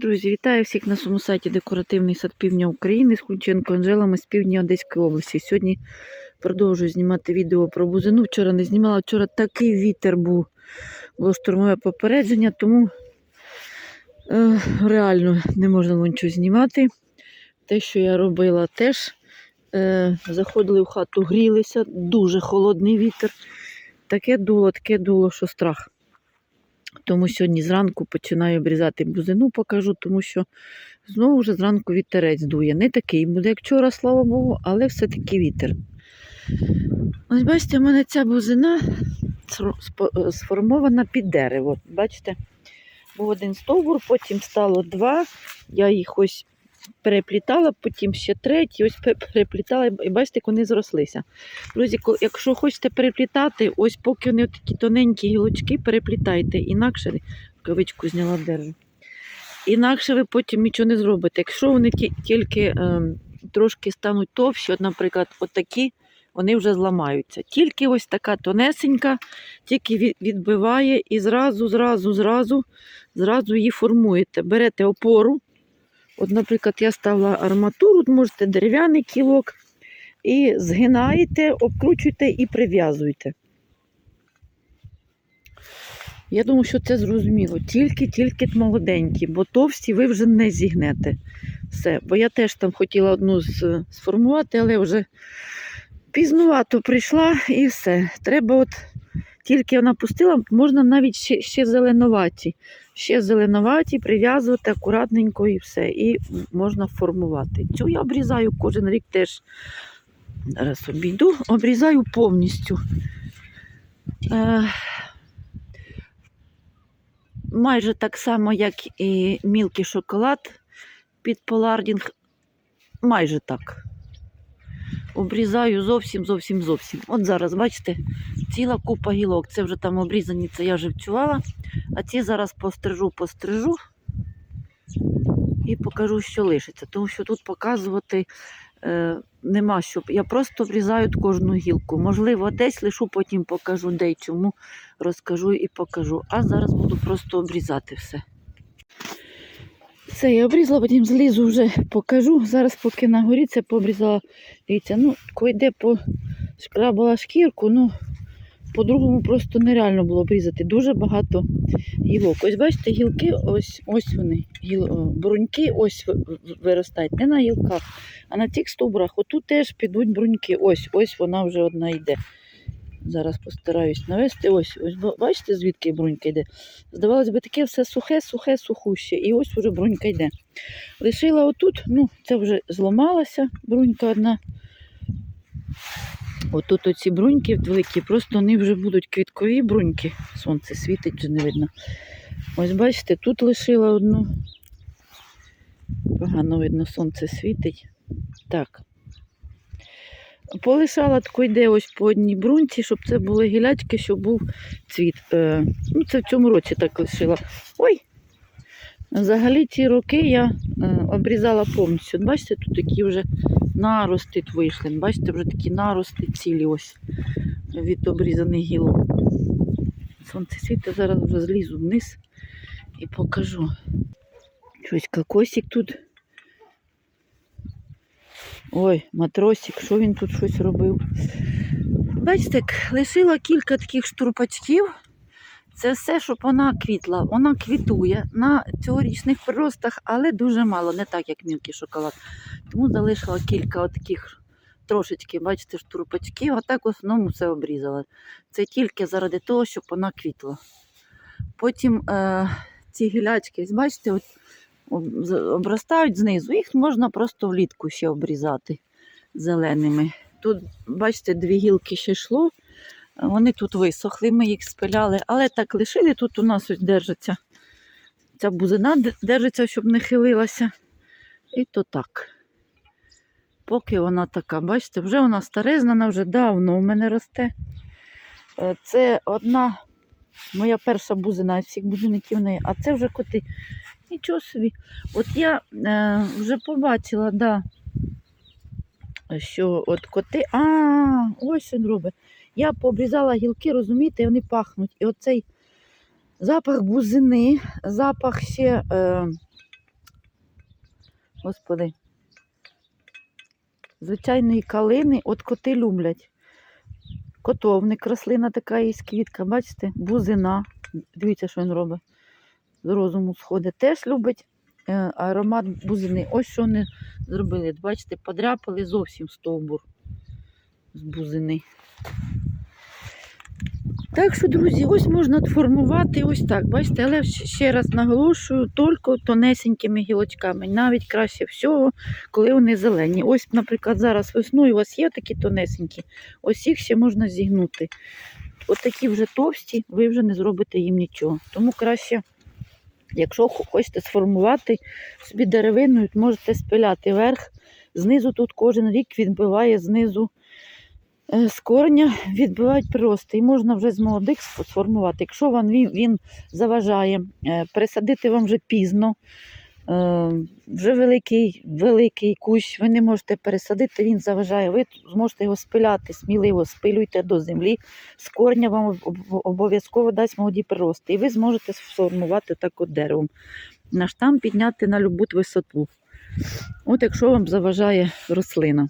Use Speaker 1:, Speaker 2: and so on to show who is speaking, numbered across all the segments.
Speaker 1: Друзі, вітаю всіх на своєму сайті Декоративний сад Півдня України з Кульченко Анжелами з півдня Одеської області. Сьогодні продовжую знімати відео про бузину. Вчора не знімала, вчора такий вітер був, було штурмове попередження, тому е, реально не можна було нічого знімати. Те, що я робила, теж е, заходили в хату, грілися, дуже холодний вітер. Таке дуло, таке дуло, що страх. Тому сьогодні зранку починаю обрізати бузину, покажу, тому що знову вже зранку вітерець дує. Не такий буде, як вчора, слава Богу, але все-таки вітер. Ось бачите, в мене ця бузина сформована під дерево. Бачите, був один стовбур, потім стало два. Я їх ось переплітала, потім ще третій, ось переплітала, і бачите, вони зрослися. Друзі, якщо хочете переплітати, ось поки вони такі тоненькі гілочки, переплітайте, інакше кавичку зняла держу. Інакше ви потім нічого не зробите. Якщо вони тільки е, трошки стануть товщі, от, наприклад, отакі, вони вже зламаються. Тільки ось така тонесенька, тільки відбиває і зразу, зразу, зразу, зразу її формуєте. Берете опору. От, наприклад, я ставила арматуру, можете дерев'яний кілок, і згинаєте, обкручуєте і прив'язуєте. Я думаю, що це зрозуміло. Тільки-тільки молоденькі, бо товсті ви вже не зігнете. Все. Бо я теж там хотіла одну сформувати, але вже пізнувато прийшла і все. Треба от тільки вона пустила, можна навіть ще, ще зеленуваті. Ще зеленуваті, прив'язувати акуратненько і все. І можна формувати. Цю я обрізаю кожен рік теж. Зараз обійду, обрізаю повністю. Е, майже так само, як і мілкий шоколад під полардінг. Майже так. Обрізаю зовсім, зовсім, зовсім. От зараз, бачите, ціла купа гілок. Це вже там обрізані, це я живцювала. А ці зараз пострижу, пострижу і покажу, що лишиться. Тому що тут показувати е, нема що. Я просто врізаю кожну гілку. Можливо, десь лишу, потім покажу, де й чому розкажу і покажу. А зараз буду просто обрізати все. Все, я обрізала, потім злізу вже покажу. Зараз, поки на горі це пообрізала. Дивіться, ну, койде пошкрабала шкірку, ну, по-другому просто нереально було обрізати. Дуже багато гілок. Ось бачите, гілки, ось ось вони. Гіл, бруньки ось ви- ви- виростають. Не на гілках, а на тих стовбурах. Отут теж підуть бруньки. Ось, ось вона вже одна йде. Зараз постараюсь навести. Ось, ось бачите, звідки брунька йде. Здавалось би, таке все сухе, сухе, сухуще. І ось вже брунька йде. Лишила отут, ну, це вже зламалася брунька одна. Отут оці бруньки великі, просто вони вже будуть квіткові бруньки. Сонце світить, вже не видно. Ось бачите, тут лишила одну. Погано видно, сонце світить. Так. Полишала тако йде ось по одній бруньці, щоб це були гілячки, щоб був цвіт. Е, ну, це в цьому році так лишила. Ой! Взагалі ці роки я е, обрізала повністю. Бачите, тут такі вже нарости вийшли. Бачите, вже такі нарости цілі ось від обрізаних гілок. Сонце світить, зараз вже злізу вниз і покажу. Щось кокосик тут. Ой, матросик, що він тут щось робив? Бачите, лишила кілька таких штурпачків. Це все, щоб вона квітла. Вона квітує на цьогорічних приростах, але дуже мало, не так, як мілкий шоколад. Тому залишила кілька таких трошечки, бачите, штурпачків, а так в основному все обрізала. Це тільки заради того, щоб вона квітла. Потім е, ці гілячки, бачите, от, обростають знизу, їх можна просто влітку ще обрізати зеленими. Тут, бачите, дві гілки ще йшло. Вони тут висохли, ми їх спиляли, але так лишили. Тут у нас ось держиться ця бузина держиться, щоб не хилилася. І то так. Поки вона така, бачите, вже вона старезна, вона вже давно у мене росте. Е, Це одна моя перша бузина всіх бузинників в неї, а це вже коти. Нічого собі. От я е, вже побачила, да, що от коти. А, ось він робить. Я пообрізала гілки, розумієте, вони пахнуть. І оцей запах бузини, запах ще е, Господи. Звичайної калини, от коти люблять. Котовник, рослина така є квітка, бачите, бузина. Дивіться, що він робить. З розуму сходить. Теж любить е, аромат бузини. Ось що вони зробили. Бачите, подряпали зовсім стовбур з бузини. Так що, друзі, ось можна формувати ось так, бачите, але ще- раз наголошую, тільки тонесенькими гілочками. Навіть краще всього, коли вони зелені. Ось, наприклад, зараз весною у вас є такі тонесенькі, ось їх ще можна зігнути. От такі вже товсті, ви вже не зробите їм нічого. Тому краще, якщо хочете сформувати собі деревину, можете спиляти верх. Знизу тут кожен рік відбиває знизу е, з кореня відбивають прирости. І можна вже з молодих сформувати. Якщо вам він, заважає, присадити пересадити вам вже пізно, е, вже великий, великий кущ, ви не можете пересадити, він заважає. Ви зможете його спиляти, сміливо спилюйте до землі. З кореня вам об- об- обов'язково дасть молоді прирости. І ви зможете сформувати так от деревом. На штам підняти на любу висоту. От якщо вам заважає рослина.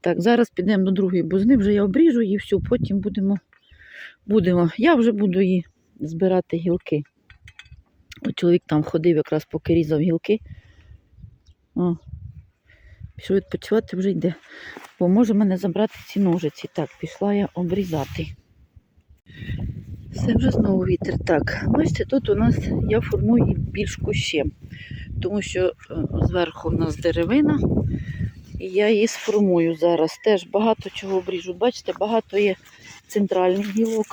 Speaker 1: Так, зараз підемо до другої бузни, вже я обріжу її всю, потім будемо, будемо. Я вже буду її збирати гілки. Чоловік там ходив, якраз поки різав гілки. О, пішов відпочивати, вже йде. Бо може мене забрати ці ножиці. Так, пішла я обрізати. Це вже знову вітер. Так, бачите, тут у нас я формую більш кущем, тому що е, зверху у нас деревина, і я її сформую зараз. Теж багато чого обріжу. Бачите, багато є центральних гілок.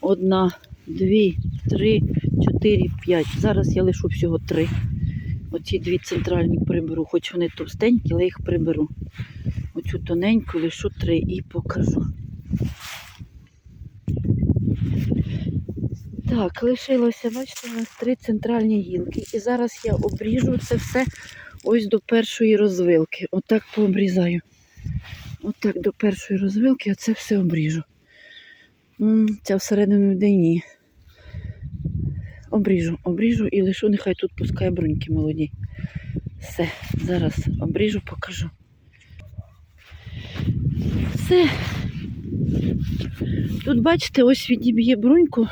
Speaker 1: Одна, дві, три, чотири, п'ять. Зараз я лишу всього три. Оці дві центральні приберу, хоч вони товстенькі, але їх приберу. Оцю тоненьку лишу три і покажу. Так, лишилося, бачите, у нас три центральні гілки. І зараз я обріжу це все ось до першої розвилки. Отак пообрізаю. Отак до першої розвилки оце все обріжу. Ця всередину йде ні. Обріжу, обріжу і лишу, нехай тут пускає бруньки молоді. Все, зараз обріжу, покажу. Все. Тут, бачите, ось відіб'є бруньку.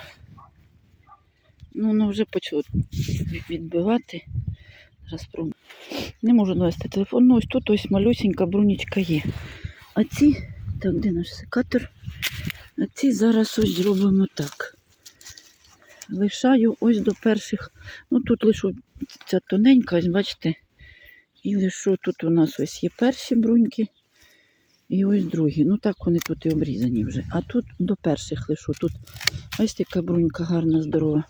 Speaker 1: Ну, воно вже почало відбивати. Зараз спробую. Не можу навести телефон. Ну, ось тут ось малюсенька брунічка є. А ці, так, де наш секатор? А ці зараз ось зробимо так. Лишаю ось до перших. Ну тут лишу ця тоненька, ось бачите. І лишу тут у нас ось є перші бруньки. І ось другі. Ну так вони тут і обрізані вже. А тут до перших лишу. Тут ось така брунька гарна, здорова.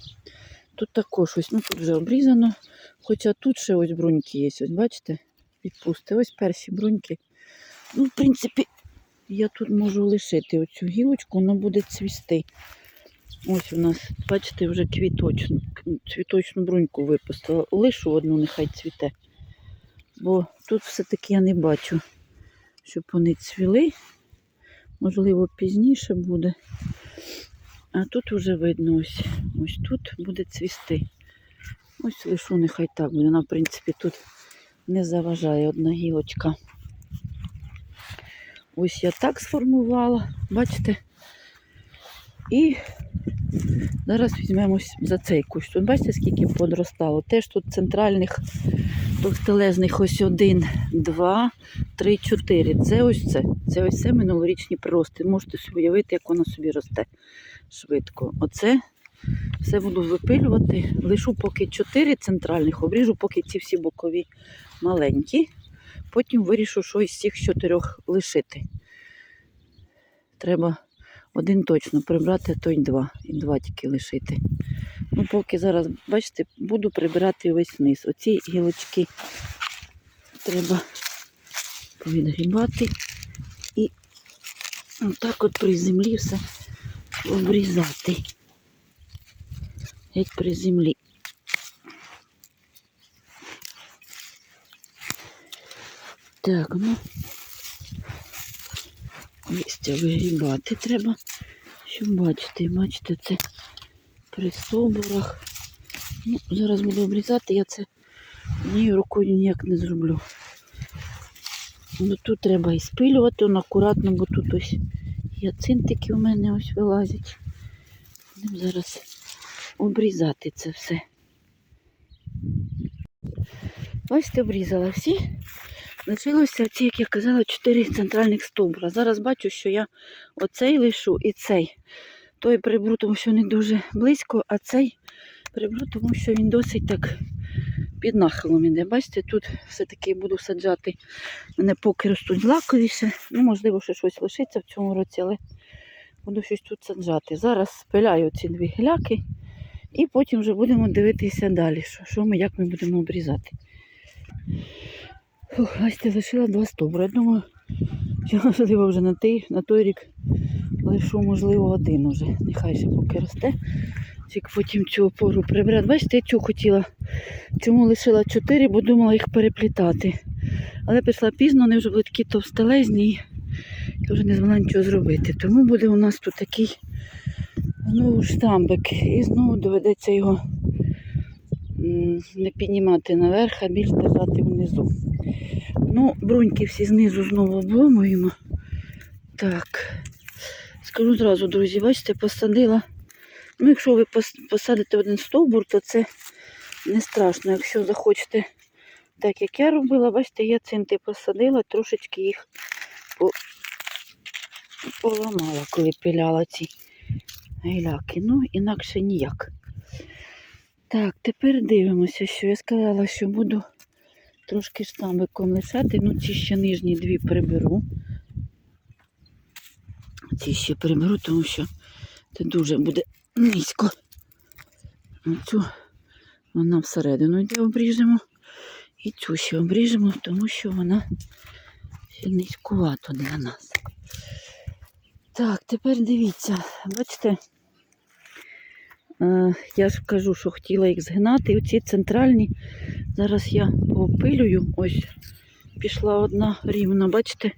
Speaker 1: Тут також ось, ну тут вже обрізано. Хоча тут ще ось бруньки є. Ось бачите? Відпусти. Ось перші бруньки. Ну, в принципі, я тут можу лишити оцю гілочку, вона буде цвісти. Ось у нас, бачите, вже квіточну, цвіточну бруньку випустила. Лишу одну, нехай цвіте. Бо тут все-таки я не бачу, щоб вони цвіли. Можливо, пізніше буде. А тут вже видно ось. Ось тут буде цвісти. Ось лишу, нехай так буде. Вона, в принципі, тут не заважає одна гілочка. Ось я так сформувала, бачите? І зараз візьмемось за цей кущ. Тут бачите, скільки подростало. Теж тут центральних товстелезних ось один, два, три, чотири. Це ось це. Це ось це минулорічні прирости. Можете собі уявити, як воно собі росте швидко. Оце все буду випилювати. Лишу поки чотири центральних, обріжу, поки ці всі бокові маленькі. Потім вирішу, що із цих чотирьох лишити. Треба один точно прибрати, а то й два. І два тільки лишити. Ну, поки зараз, бачите, буду прибирати весь низ. Оці гілочки треба повідгрібати і отак от при землі все обрізати. Геть при землі. Так, ну листя вигрібати треба, щоб бачити. Бачите, це при стовбурах. Ну, зараз буду обрізати, я це Ні, рукою ніяк не зроблю. Ну тут треба і спилювати, он акуратно, бо тут ось яцинтики у мене ось вилазять. Будемо зараз обрізати це все. Бачите, обрізала всі. Лишилося ці, як я казала, чотири центральних стовбура. Зараз бачу, що я оцей лишу і цей. Той приберу, тому що не дуже близько, а цей приберу, тому що він досить так під нахилом іде. Бачите, тут все-таки буду саджати. Мене поки ростуть злаковіше. Ну, можливо, ще щось лишиться в цьому році, але буду щось тут саджати. Зараз спиляю ці дві гіляки і потім вже будемо дивитися далі, що, що ми, як ми будемо обрізати. Фух, бачите, лишила два стовбури. Я думаю, що можливо вже на той, на той рік лишу, можливо, один уже. Нехай ще поки росте. Тільки потім цю опору прибрати. Бачите, я цю хотіла. Чому лишила чотири, бо думала їх переплітати. Але пішла пізно, вони вже були такі товстелезні, я вже не змогла нічого зробити. Тому буде у нас тут такий ну, штамбик. І знову доведеться його не піднімати наверх, а більш держати внизу. Ну, бруньки всі знизу знову обломуємо. Так. Скажу зразу, друзі, бачите, посадила. Ну, якщо ви посадите один стовбур, то це не страшно. Якщо захочете, так як я робила, бачите, я цинти посадила, трошечки їх по... поламала, коли пиляла ці гіляки. Ну, інакше ніяк. Так, тепер дивимося, що я сказала, що буду трошки штамбиком лишати. Ну, ці ще нижні дві приберу. Ці ще приберу, тому що це дуже буде низько. Оцю вона всередину йде обріжемо. І цю ще обріжемо, тому що вона ще низькувато для нас. Так, тепер дивіться, бачите, я ж кажу, що хотіла їх згинати. Оці центральні. Зараз я поопилюю. Ось пішла одна рівна, бачите?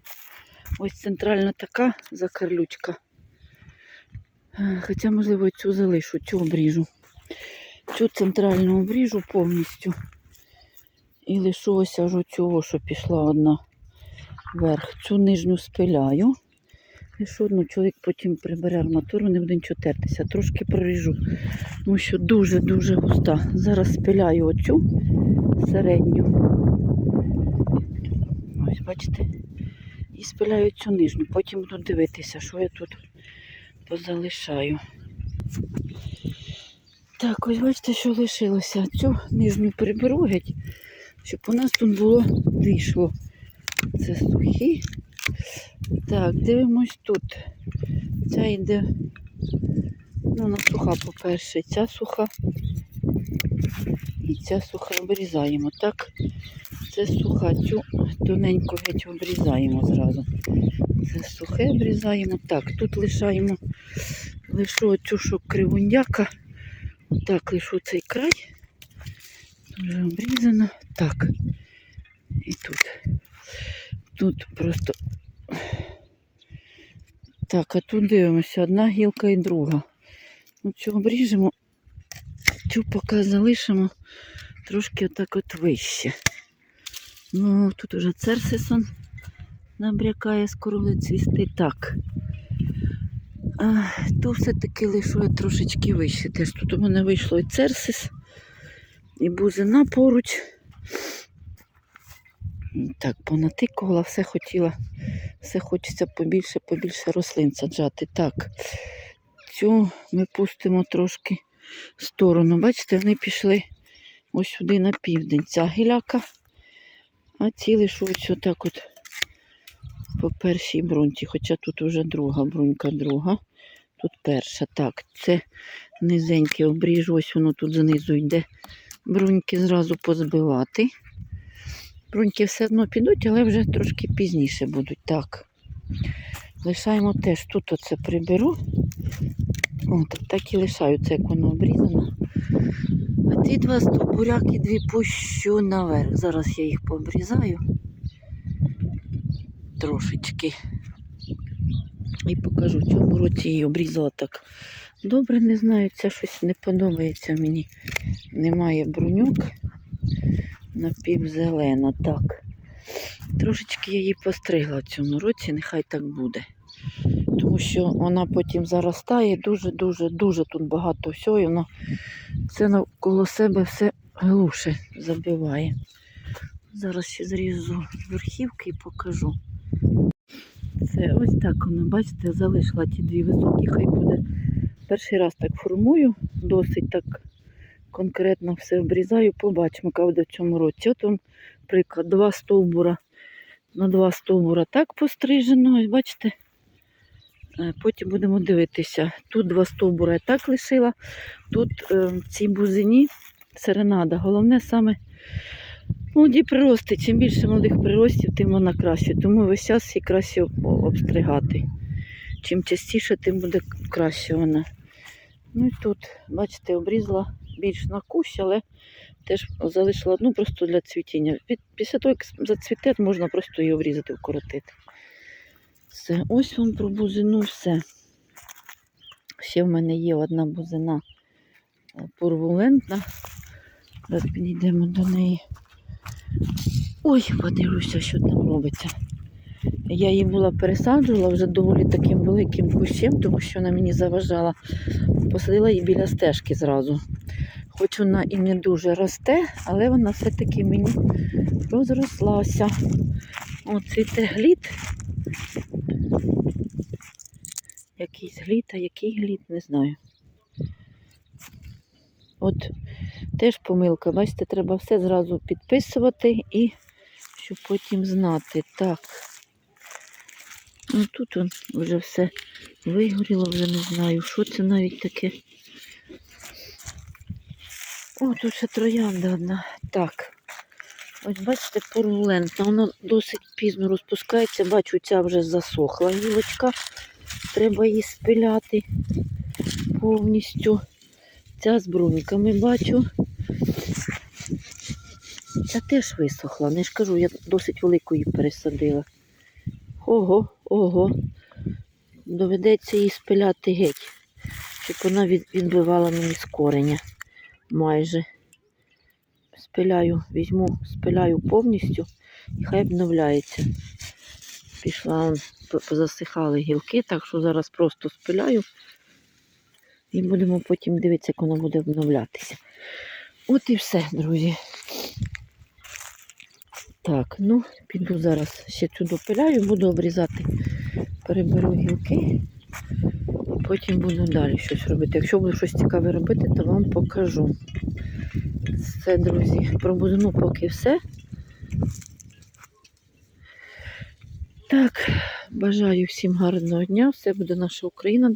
Speaker 1: Ось центральна така закарлючка. Хоча, можливо, цю залишу, цю обріжу. Цю центральну обріжу повністю. І лишу ось аж оцього, що пішла одна вверх. Цю нижню спиляю. Лишу одну чоловік потім прибере арматуру, не буде нічого тертися. Трошки проріжу, тому що дуже-дуже густа. Зараз спиляю оцю середню. Ось, бачите? І спиляю цю нижню. Потім буду дивитися, що я тут позалишаю. Так, ось бачите, що лишилося. Цю нижню приберу геть, щоб у нас тут було вийшло. Це сухі. Так, дивимось тут. Ця йде, ну, вона суха, по-перше, ця суха. І ця суха обрізаємо. Так, це суха, цю тоненько геть обрізаємо зразу. Це сухе обрізаємо. Так, тут лишаємо лишу оцю, що кривундяка. Так, лишу цей край. Вже обрізано. Так. І тут. Тут просто. Так, а тут дивимося, одна гілка і друга. Ну, цю обріжемо, цю поки залишимо трошки отак от вище. Ну, тут уже церсисон набрякає, скоро цвісти. Так. А, то все-таки лишу я трошечки вище. Теж тут у мене вийшло і церсис, і бузина поруч. Так, понатикувала, все хотіла, все хочеться побільше, побільше рослин саджати. Так, цю ми пустимо трошки в сторону. Бачите, вони пішли ось сюди на південь. Ця гіляка, а ці лишу ось отак от по першій бруньці, хоча тут вже друга брунька, друга. Тут перша. Так, це низеньке обріжу, ось воно тут знизу йде. Бруньки зразу позбивати. Бруньки все одно підуть, але вже трошки пізніше будуть. Так. Лишаємо теж тут оце приберу. О, так, і лишаю це, як воно обрізано. А ті два стовбуряки дві пущу наверх. Зараз я їх пообрізаю трошечки. І покажу, цьому році її обрізала так. Добре, не знаю, це щось не подобається мені. Немає бруньок. Напівзелена. Так. Трошечки я її постригла в цьому році, нехай так буде. Тому що вона потім заростає дуже-дуже, дуже тут багато всього, і воно все навколо себе все глуше забиває. Зараз ще зрізу верхівки і покажу. Це ось так воно, бачите, залишила ті дві високі, хай буде. Перший раз так формую, досить так конкретно все обрізаю, побачимо, яка буде в цьому році. От вам приклад, два стовбура на два стовбура так пострижено, бачите. Е, Потім будемо дивитися. Тут два стовбура я так лишила, тут е, в цій бузині серенада. Головне саме молоді прирости. Чим більше молодих приростів, тим вона краще. Тому весь час її краще обстригати. Чим частіше, тим буде краще вона. Ну і тут, бачите, обрізала більш на кущ, але теж залишила одну просто для цвітіння. Після того, як зацвіте, можна просто її обрізати, вкоротити. Все, ось вам про бузину все. Ще в мене є одна бузина е, порвулентна. Зараз підійдемо до неї. Ой, подивлюся, що там робиться. Я її була пересаджувала вже доволі таким великим кущем, тому що вона мені заважала. Посадила її біля стежки зразу. Хоч вона і не дуже росте, але вона все-таки мені розрослася. О, цвіте глід. Якийсь глід, а який глід, не знаю. От теж помилка, бачите, треба все зразу підписувати і щоб потім знати. Так. Ну тут вже все вигоріло, вже не знаю, що це навіть таке. О, тут ще троянда одна. Так. Ось бачите, порвулентна. Воно досить пізно розпускається. Бачу, ця вже засохла гілочка. Треба її спиляти повністю. Ця з бруньками бачу. Ця теж висохла. Не ж кажу, я досить велику її пересадила. Ого, ого. Доведеться її спиляти геть, щоб вона відбивала мені з кореня майже. Спиляю, візьму, спиляю повністю і хай обновляється. Пішла, позасихали гілки, так що зараз просто спиляю і будемо потім дивитися, як воно буде обновлятися. От і все, друзі. Так, ну, піду зараз ще цю допиляю, буду обрізати, переберу гілки, потім буду далі щось робити. Якщо буду щось цікаве робити, то вам покажу. Все, друзі, про бузину поки все. Так, бажаю всім гарного дня. Все буде наша Україна.